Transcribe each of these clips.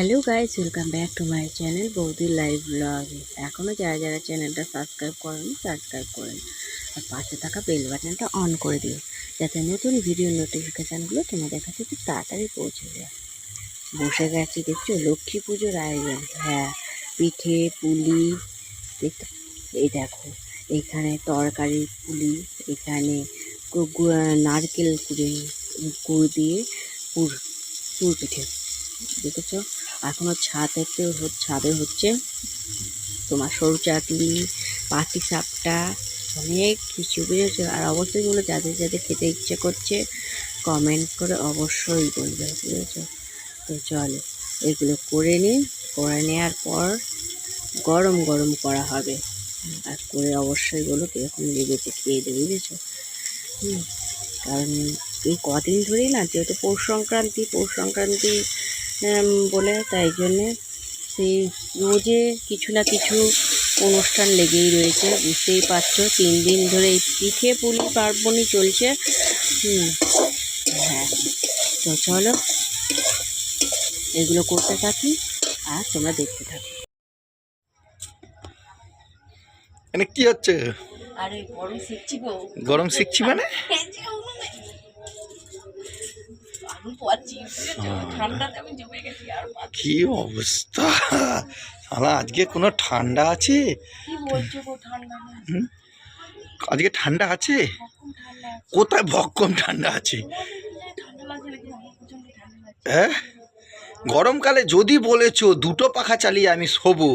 Hello guys welcome back to my channel Boudi live blog এখনও যারা যারা চ্যানেলটা সাবস্ক্রাইব করেন সাবস্ক্রাইব করেন আর পাশে থাকা বেল বাটনটা অন করে দিও, যাতে নতুন ভিডিও নোটিফিকেশানগুলো তোমাদের কাছে খুব তাড়াতাড়ি পৌঁছে যায়। বসে গেছি, দেখছ? লক্ষ্মী পুজোর আয়োজন। হ্যাঁ পিঠে, পুলি এই দেখো এইখানে তরকারি পুলি, এখানে নারকেল কুড়ে গুড় দিয়ে পুর পুর পিঠে। দেখেছ? এখনও ছাদেতে ছাদে হচ্ছে তোমার সরু চাটনি, পাটি সাপটা, অনেক কিছু, বুঝেছ? আর অবশ্যই বলো, যাদের যাদের খেতে ইচ্ছে করছে কমেন্ট করে অবশ্যই বলবে, বুঝেছ? তো চলো, এগুলো করে নিই করে নেওয়ার পর গরম গরম করা হবে। আর করে অবশ্যই বলো, কীরকম লেগেছে, খেয়ে দেবে, বুঝেছ? কারণ এই কদিন ধরেই না, যেহেতু পৌষ সংক্রান্তি পৌষ সংক্রান্তি বলে তাই জন্যে সেই রোজে কিছু না কিছু অনুষ্ঠান লেগেই রয়েছে বুঝতেই পারছ। তিন দিন ধরে এই পিঠে পুলি পার্বণই চলছে। হুম হ্যাঁ তো চলো এগুলো করতে থাকি আর তোমরা দেখতে থাকো। মানে কি হচ্ছে? আরে গরম শিখছি গো। গরম শিখছি মানে? পাচ্ছি ঠান্ডাতে আমি জমে গেছি আর কি অবস্থা? শালা আজকে কোনো ঠান্ডা আছে? আজকে ঠান্ডা আছে? কোথায় ভক্কম ঠান্ডা আছে? হ্যাঁ গরমকালে যদি বলেছ দুটো পাখা চালিয়ে আমি শোবো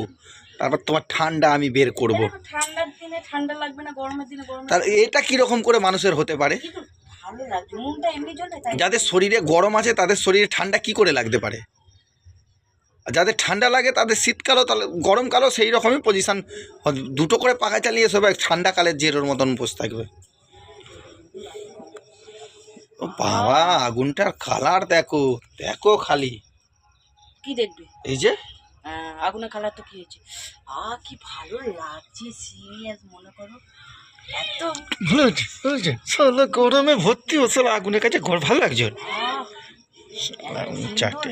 তারপর তোমার ঠান্ডা আমি বের করব। ঠান্ডার দিনে ঠান্ডা লাগবে না গরমের দিনে তাহলে এটা কীরকম করে মানুষের হতে পারে? ভালো লাগছে মনটা এমনি চলে তাই যাদের শরীরে গরম আছে তাদের শরীরে ঠান্ডা কি করে লাগতে পারে? যাদের ঠান্ডা লাগে তাদের শীতকালও তাহলে গরমকালও সেই রকমই পজিশান দুটো করে পাখা চালিয়ে সবাই ঠান্ডাকালের জেরোর মতন বসে থাকবে। ও বাবা আগুনটার কালার দেখো দেখো খালি। কি দেখবে? এই যে? আহ, আগুনের কালার তো কি হয়েছে? আ কি ভালো লাগছে সিরিয়াস মনে করো। ভালো সালা গরমে ভর্তি ও সালা আগুনের কাছে ঘর ভালো লাগছে চারটে।